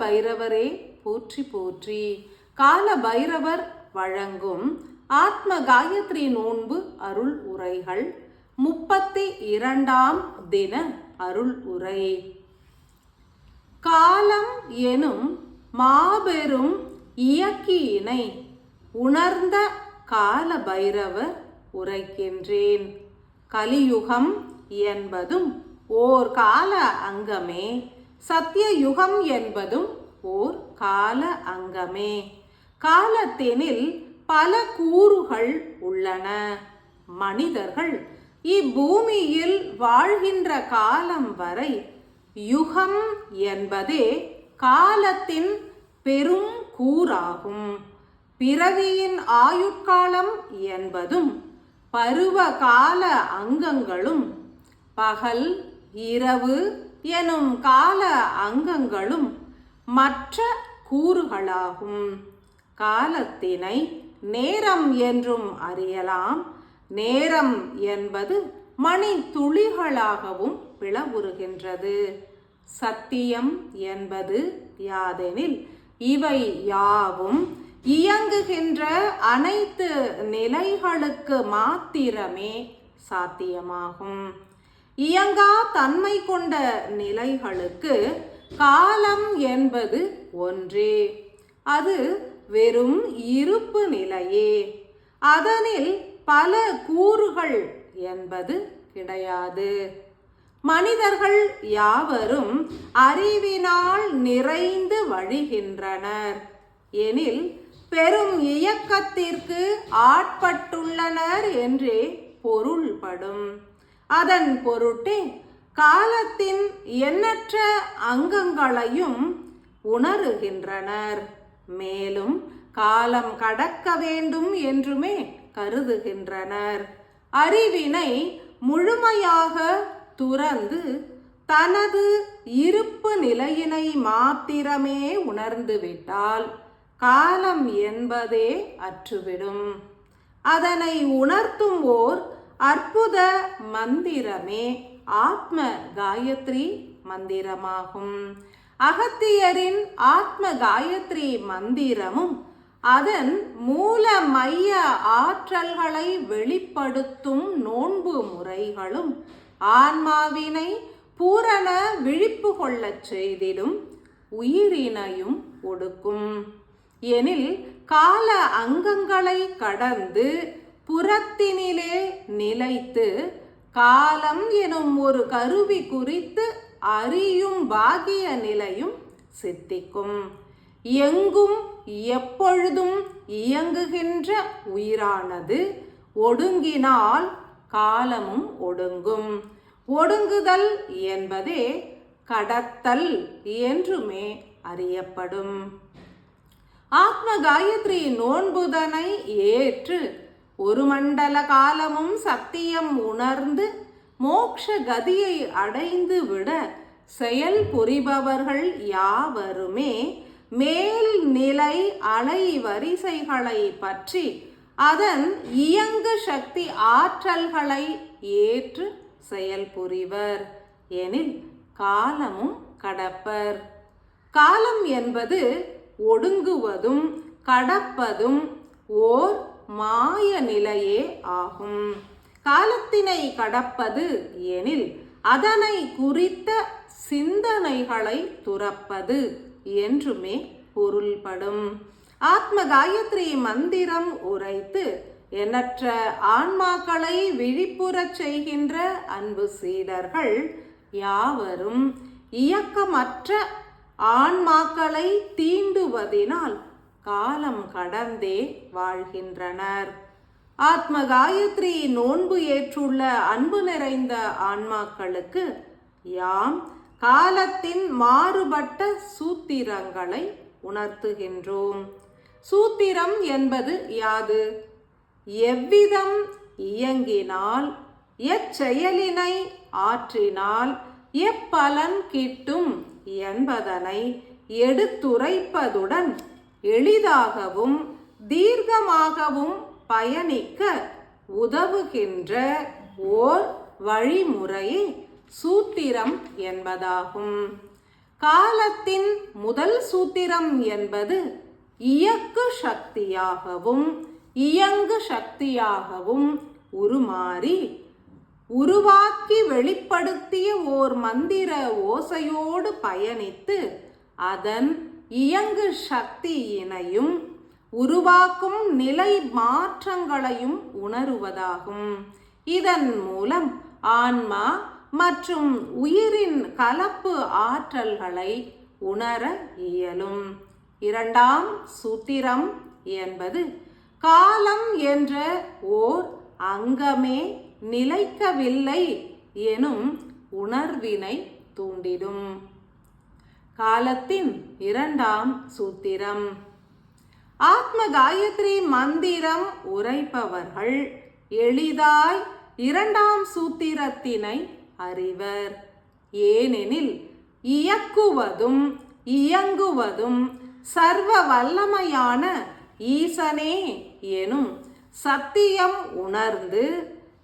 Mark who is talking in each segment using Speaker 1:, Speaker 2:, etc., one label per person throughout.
Speaker 1: பைரவரே போற்றி போற்றி. கால பைரவர் வழங்கும் ஆத்ம காயத்ரி நோன்பு அருள் உரைகள் முப்பத்தி இரண்டாம் தின அருள் உரை. காலம் எனும் மாபெரும் இயக்கியினை உணர்ந்த கால பைரவர் உரைக்கின்றேன். கலியுகம் என்பதும் ஓர் கால அங்கமே சத்தியயுகம் என்பதும் ஓர் கால அங்கமே. காலத்தினில் பல கூறுகள் உள்ளன. மனிதர்கள் இப்பூமியில் வாழ்கின்ற காலம் வரை யுகம் என்பதே காலத்தின் பெரும் கூறாகும். பிறவியின் ஆயுட்காலம் என்பதும் பருவ கால அங்கங்களும் பகல் இரவு எனும் கால அங்கங்களும் மற்ற கூறுகளாகும். காலத்தினை நேரம் என்றும் அறியலாம். நேரம் என்பது மணி துளிகளாகவும் பிளவுறுகின்றது. சத்தியம் என்பது யாதெனில் இவை யாவும் இயங்குகின்ற அனைத்து நிலைகளுக்கு மாத்திரமே சாத்தியமாகும். இயங்கா தன்மை கொண்ட நிலைகளுக்கு காலம் என்பது ஒன்றே. அது வெறும் இருப்பு நிலையே. அதனில் பல கூறுகள் என்பது கிடையாது. மனிதர்கள் யாவரும் அறிவினால் நிறைந்து வழிகின்றனர். எனில் பெரும் இயக்கத்திற்கு ஆட்பட்டுள்ளனர் என்றே பொருள்படும். அதன் பொருட்டே காலத்தின் எண்ணற்ற அங்கங்களையும் உணருகின்றனர். மேலும் காலம் கடக்க வேண்டும் என்றுமே கருதுகின்றனர். அறிவினை முழுமையாக துறந்து தனது இருப்பு நிலையினை மாத்திரமே உணர்ந்துவிட்டால் காலம் என்பதே அற்றுவிடும். அதனை உணர்த்தும் ஓர் அற்புத மந்திரமே ஆத்ம காயத்ரி மந்திரமாகும். அகத்தியரின் ஆத்ம காயத்ரி மந்திரமும் அதன் மூல மைய ஆற்றல்களை வெளிப்படுத்தும் நோன்பு முறைகளும் ஆன்மாவினை பூரண விழிப்பு கொள்ளச் செய்திடும் உயிரினையும் ஒடுக்கும். எனில் கால அங்கங்களை கடந்து புறத்தினிலே நிலைத்து காலம் எனும் ஒரு கருவி குறித்து அறியும் பாகிய நிலையும் சித்திக்கும். எங்கும் எப்பொழுதும் இயங்குகின்ற உயிரானது ஒடுங்கினால் காலமும் ஒடுங்கும். ஒடுங்குதல் என்பதே கடத்தல் என்றுமே அறியப்படும். ஆத்ம காயத்ரி நோன்புதனை ஏற்று ஒரு மண்டல காலமும் சத்தியம் உணர்ந்து மோக்ஷ கதியை அடைந்து விட செயல் புரிபவர்கள் யாவருமே மேல் நிலை அலை வரிசைகளை பற்றி அதன் இயங்கு சக்தி ஆற்றல்களை ஏற்று செயல் புரிவர். எனில் காலமும் கடப்பர். காலம் என்பது ஒடுங்குவதும் கடப்பதும் ஓர் மாய நிலையே ஆகும். காலத்தினை கடப்பது எனில் அதனை குறித்த சிந்தனைகளை துறப்பது என்றுமே பொருள்படும். ஆத்ம காயத்ரி மந்திரம் உரைத்து எண்ணற்ற ஆன்மாக்களை விழிப்புறச் செய்கின்ற அன்பு சீடர்கள் யாவரும் இயக்கமற்ற ஆன்மாக்களை தீண்டுவதினால் காலம் கடந்தே வாழ்கின்றனர். ஆத்ம காயத்ரி நோன்பு ஏற்றுள்ள அன்பு நிறைந்த ஆன்மாக்களுக்கு யாம் காலத்தின் மாறுபட்ட சூத்திரங்களை உணர்த்துகின்றோம். சூத்திரம் என்பது யாது? எவ்விதம் இயங்கினால் எச்செயலினை ஆற்றினால் எப்பலன் கிட்டும் என்பதனை எடுத்துரைப்பதுடன் எளிதாகவும் தீர்க்கமாகவும் பயணிக்க உதவுகின்ற ஓர் வழிமுறையே சூத்திரம் என்பதாகும். காலத்தின் முதல் சூத்திரம் என்பது இயக்கு சக்தியாகவும் இயங்கு சக்தியாகவும் உருமாறி உருவாக்கி வெளிப்படுத்திய ஓர் மந்திர ஓசையோடு பயணித்து அதன் இயங்கு சக்தியினையும் உருவாக்கும் நிலை மாற்றங்களையும் உணருவதாகும். இதன் மூலம் ஆன்மா மற்றும் உயிரின் கலப்பு ஆற்றல்களை உணர இயலும். இரண்டாம் சூத்திரம் என்பது காலம் என்ற ஓர் அங்கமே நிலைக்கவில்லை எனும் உணர்வினை தூண்டிடும். காலத்தின் இரண்டாம் சூத்திரம். ஆத்ம காயத்ரி மந்திரம் உரைப்பவர்கள் எளிதாய் இரண்டாம் சூத்திரத்தினை அறிவர். ஏனெனில் இயக்குவதும் இயங்குவதும் சர்வ வல்லமையான ஈசனே எனும் சத்தியம் உணர்ந்து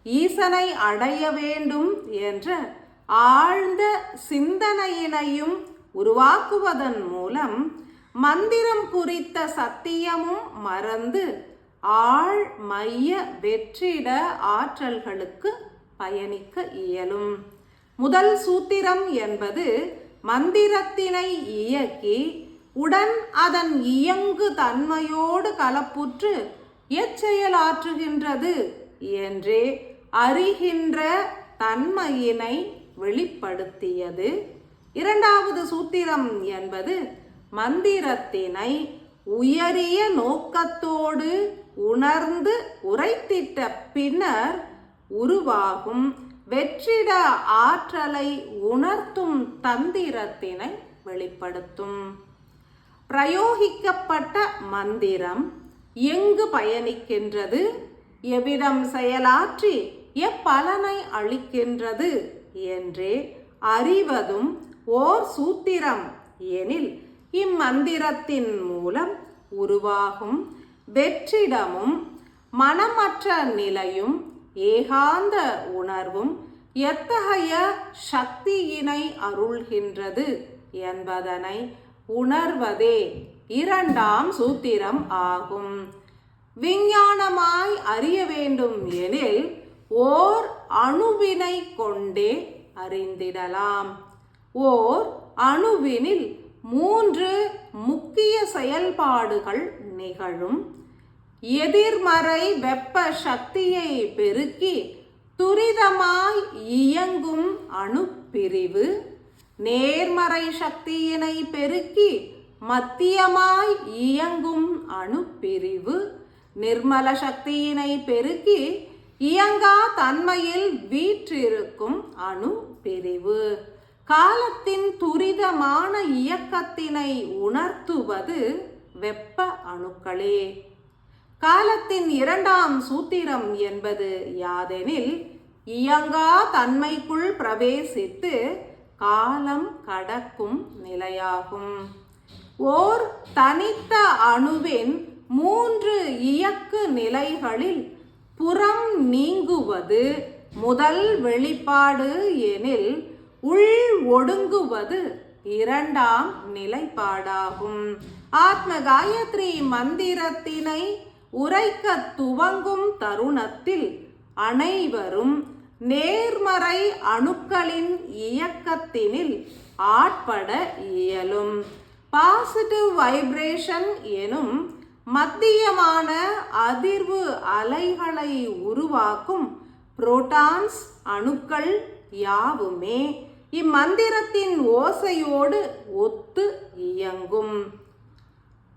Speaker 1: ஈசனை அடைய வேண்டும் என்ற ஆழ்ந்த சிந்தனையினையும் உருவாக்குவதன் மூலம் மந்திரம் குறித்த சத்தியமும் மறந்து ஆழ் மைய வெற்றிட ஆற்றல்களுக்கு பயணிக்க இயலும். முதல் சூத்திரம் என்பது மந்திரத்தினை இயக்கி உடன் அதன் இயங்கு தன்மையோடு கலப்புற்று எச்செயலாற்றுகின்றது என்றே அறிகின்ற தன்மையினை வெளிப்படுத்தியது. இரண்டாவது சூத்திரம் என்பது மந்திரத்தினை உயரிய நோக்கத்தோடு உணர்ந்து உரைத்திட்ட பின்னர் உருவாகும் வெற்றிட ஆற்றலை உணர்த்தும் தந்திரத்தினை வெளிப்படுத்தும். பிரயோகிக்கப்பட்ட மந்திரம் எங்கு பயணிக்கின்றது? எவ்விதம் செயலாற்றி எப்பலனை அளிக்கின்றது? என்றே அறிவதும் ஓர் சூத்திரம். எனில் இம்மந்திரத்தின் மூலம் உருவாகும் வெற்றிடமும் மனமற்ற நிலையும் ஏகாந்த உணர்வும் எத்தகைய சக்தியினை அருள்கின்றது என்பதனை உணர்வதே இரண்டாம் சூத்திரம் ஆகும். விஞ்ஞானமாய் அறிய வேண்டும் எனில் ஓர் அணுவினை கொண்டே அறிந்திடலாம். ஓர் அணுவினில் மூன்று முக்கிய செயல்பாடுகள் நிகழும். எதிர்மறை வெப்ப சக்தியை பெருக்கி துரிதமாய் இயங்கும் அணுப்பிரிவு. நேர்மறை சக்தியினை பெருக்கி மத்தியமாய் இயங்கும் அணுப்பிரிவு. நிர்மல சக்தியினை பெருக்கி இயங்கா தன்மையில் வீற்றிருக்கும் அணு பிரிவு காலத்தின் துரிதமான இயக்கத்தினை உணர்த்துவது வெப்ப அணுக்களே. காலத்தின் இரண்டாம் சூத்திரம் என்பது யாதெனில் இயங்கா தன்மைக்குள் பிரவேசித்து காலம் கடக்கும் நிலையாகும். ஓர் தனித்த அணுவின் மூன்று இயக்கு நிலைகளில் புறம் நீங்குவது முதல் வெளிப்பாடு எனில் உள் ஒடுங்குவது இரண்டாம் நிலைப்பாடாகும். ஆத்ம காயத்ரி மந்திரத்தினை உரைக்க துவங்கும் தருணத்தில் அனைவரும் நேர்மறை அணுக்களின் இயக்கத்தினில் ஆட்பட இயலும். பாசிட்டிவ் வைப்ரேஷன் எனும் மத்தியமான அதிர்வு அலைகளை உருவாக்கும் புரோட்டான்ஸ் அணுக்கள் யாவுமே இம்மந்திரத்தின் ஓசையோடு ஒத்து இயங்கும்.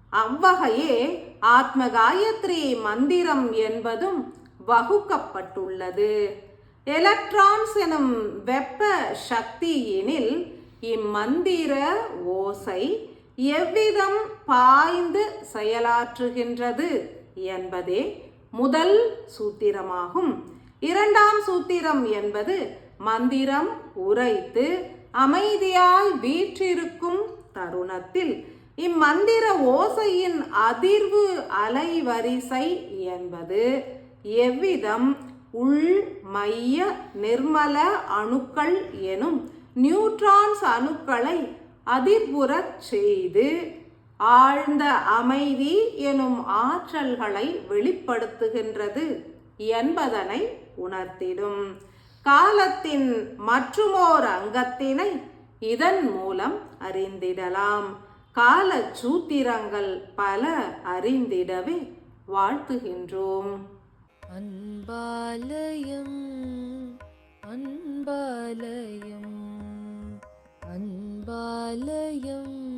Speaker 1: அவ்வகையே ஆத்ம காயத்ரி மந்திரம் என்பதும் வகுக்கப்பட்டுள்ளது. எலக்ட்ரான்ஸ் எனும் வெப்ப சக்தியினில் இம்மந்திர ஓசை எவ்விதம் பாய்ந்து செயலாற்றுகின்றது என்பதே முதல் சூத்திரமாகும். இரண்டாம் சூத்திரம் என்பது மந்திரம் உரைத்து அமைதியால் வீற்றிருக்கும் தருணத்தில் இம்மந்திர ஓசையின் அதிர்வு அலைவரிசை என்பது எவ்விதம் உள் மைய நிர்மல அணுக்கள் எனும் நியூட்ரான்ஸ் அணுக்களை அதிர்புறச் செய்து ஆழ்ந்த அமைதி எனும் ஆற்றல்களை வெளிப்படுத்துகின்றது என்பதனை உணர்த்திடும். காலத்தின் மற்றுமோர் அங்கத்தினை இதன் மூலம் அறிந்திடலாம். கால சூத்திரங்கள் பல அறிந்திடவே வாழ்த்துகின்றோம்.
Speaker 2: அன்பாலயம் அன்பாலயம் அன்பாலயம்.